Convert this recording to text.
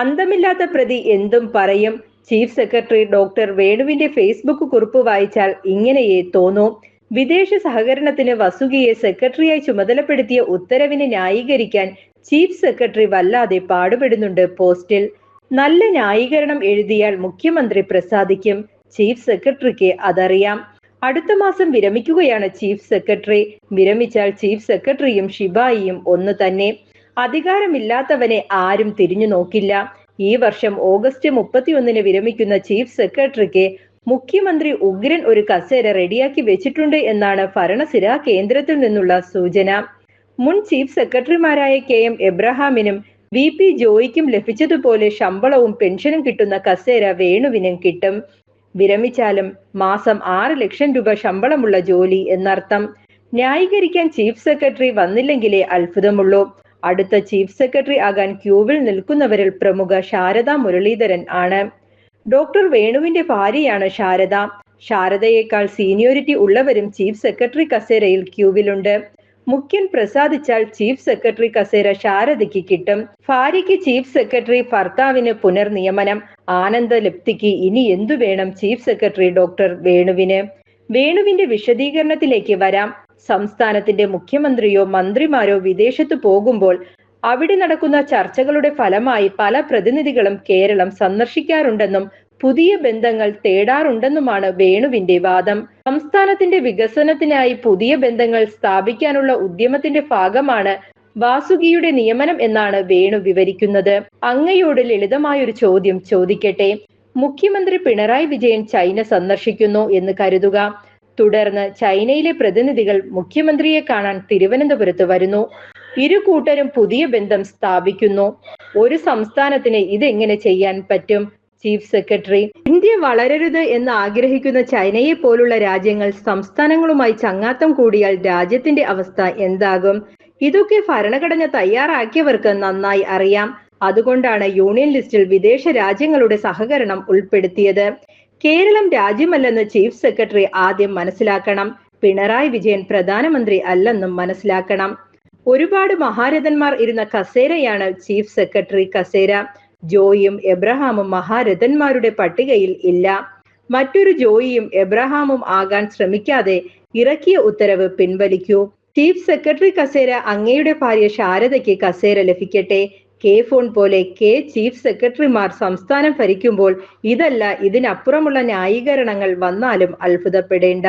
അന്തമില്ലാത്ത പ്രതി എന്തും പറയും. ചീഫ് സെക്രട്ടറി ഡോക്ടർ വേണുവിന്റെ ഫേസ്ബുക്ക് കുറിപ്പ് വായിച്ചാൽ ഇങ്ങനെയേ തോന്നൂ. വിദേശ സഹകരണത്തിന് വസുകിയെ സെക്രട്ടറിയായി ചുമതലപ്പെടുത്തിയ ഉത്തരവിനെ ന്യായീകരിക്കാൻ ചീഫ് സെക്രട്ടറി വല്ലാതെ പാടുപെടുന്നുണ്ട് പോസ്റ്റിൽ. നല്ല ന്യായീകരണം എഴുതിയാൽ മുഖ്യമന്ത്രി പ്രസാദിക്കും. ചീഫ് സെക്രട്ടറിക്ക് അതറിയാം. അടുത്ത മാസം വിരമിക്കുകയാണ് ചീഫ് സെക്രട്ടറി. വിരമിച്ചാൽ ചീഫ് സെക്രട്ടറിയും ഷിബായിയും ഒന്ന് തന്നെ. അധികാരമില്ലാത്തവനെ ആരും തിരിഞ്ഞു നോക്കില്ല. ഈ വർഷം ഓഗസ്റ്റ് മുപ്പത്തിയൊന്നിന് വിരമിക്കുന്ന ചീഫ് സെക്രട്ടറിക്ക് മുഖ്യമന്ത്രി ഉഗ്രൻ ഒരു കസേര റെഡിയാക്കി വെച്ചിട്ടുണ്ട് എന്നാണ് ഭരണസിര കേന്ദ്രത്തിൽ നിന്നുള്ള സൂചന. മുൻ ചീഫ് സെക്രട്ടറിമാരായ കെ എം എബ്രഹാമിനും വി പി ജോയിക്കും ലഭിച്ചതുപോലെ ശമ്പളവും പെൻഷനും കിട്ടുന്ന കസേര വേണുവിനും കിട്ടും. വിരമിച്ചാലും മാസം ആറ് ലക്ഷം രൂപ ശമ്പളമുള്ള ജോലി എന്നർത്ഥം. ന്യായീകരിക്കാൻ ചീഫ് സെക്രട്ടറി വന്നില്ലെങ്കിലേ അത്ഭുതമുള്ളൂ. അടുത്ത ചീഫ് സെക്രട്ടറി ആകാൻ ക്യൂവിൽ നിൽക്കുന്നവരിൽ പ്രമുഖ ശാരദ മുരളീധരൻ ആണ്. ഡോക്ടർ വേണുവിന്റെ ഭാര്യയാണ് ശാരദ. ശാരദയേക്കാൾ സീനിയോറിറ്റി ഉള്ളവരും ചീഫ് സെക്രട്ടറി കസേരയിൽ ക്യൂവിലുണ്ട്. മുഖ്യൻ പ്രസാദിച്ചാൽ ചീഫ് സെക്രട്ടറി കസേര ശാരദയ്ക്ക് കിട്ടും. ഭാര്യയ്ക്ക് ചീഫ് സെക്രട്ടറി ഭർത്താവിന് പുനർനിയമനം. ആനന്ദ ലപ്തിക്ക് ഇനി എന്തു വേണം ചീഫ് സെക്രട്ടറി ഡോക്ടർ വേണുവിന്? വേണുവിന്റെ വിശദീകരണത്തിലേക്ക് വരാം. സംസ്ഥാനത്തിന്റെ മുഖ്യമന്ത്രിയോ മന്ത്രിമാരോ വിദേശത്ത് പോകുമ്പോൾ അവിടെ നടക്കുന്ന ചർച്ചകളുടെ ഫലമായി പല പ്രതിനിധികളും കേരളം സന്ദർശിക്കാറുണ്ടെന്നും പുതിയ ബന്ധങ്ങൾ തേടാറുണ്ടെന്നുമാണ് വേണുവിന്റെ വാദം. സംസ്ഥാനത്തിന്റെ വികസനത്തിനായി പുതിയ ബന്ധങ്ങൾ സ്ഥാപിക്കാനുള്ള ഉദ്യമത്തിന്റെ ഭാഗമാണ് വാസുകിയുടെ നിയമനം എന്നാണ് വേണു വിവരിക്കുന്നത്. അങ്ങയോട് ലളിതമായൊരു ചോദ്യം ചോദിക്കട്ടെ? മുഖ്യമന്ത്രി പിണറായി വിജയൻ ചൈന സന്ദർശിക്കുന്നു എന്ന് കരുതുക. തുടർന്ന് ചൈനയിലെ പ്രതിനിധികൾ മുഖ്യമന്ത്രിയെ കാണാൻ തിരുവനന്തപുരത്ത് വരുന്നു. ഇരു കൂട്ടരും പുതിയ ബന്ധം സ്ഥാപിക്കുന്നു. ഒരു സംസ്ഥാനത്തിന് ഇതെങ്ങനെ ചെയ്യാൻ പറ്റും? ചീഫ് സെക്രട്ടറി ഇന്ത്യ വളരരുത് എന്ന് ആഗ്രഹിക്കുന്ന ചൈനയെ പോലുള്ള രാജ്യങ്ങൾ സംസ്ഥാനങ്ങളുമായി ചങ്ങാത്തം കൂടിയാൽ രാജ്യത്തിന്റെ അവസ്ഥ എന്താകും? ഇതൊക്കെ ഭരണഘടന തയ്യാറാക്കിയവർക്ക് നന്നായി അറിയാം. അതുകൊണ്ടാണ് യൂണിയൻ ലിസ്റ്റിൽ വിദേശ രാജ്യങ്ങളുടെ സഹകരണം ഉൾപ്പെടുത്തിയത്. കേരളം രാജ്യമല്ലെന്ന് ചീഫ് സെക്രട്ടറി ആദ്യം മനസ്സിലാക്കണം പിണറായി വിജയൻ പ്രധാനമന്ത്രി അല്ലെന്നും മനസ്സിലാക്കണം. ഒരുപാട് മഹാരഥന്മാർ ഇരുന്ന കസേരയാണ് ചീഫ് സെക്രട്ടറി കസേര. ജോയിയും എബ്രഹാമും മഹാരഥന്മാരുടെ പട്ടികയിൽ ഇല്ല. മറ്റൊരു ജോയിയും എബ്രഹാമും ആകാൻ ശ്രമിക്കാതെ ഇറക്കിയ ഉത്തരവ് പിൻവലിക്കൂ. ചീഫ് സെക്രട്ടറി കസേര അങ്ങയുടെ ഭാര്യ ശാരദയ്ക്ക് കസേര ലഭിക്കട്ടെ. കെ ഫോൺ പോലെ കെ ചീഫ് സെക്രട്ടറിമാർ സംസ്ഥാനം ഭരിക്കുമ്പോൾ ഇതല്ല ഇതിനപ്പുറമുള്ള ന്യായീകരണങ്ങൾ വന്നാലും അത്ഭുതപ്പെടേണ്ട.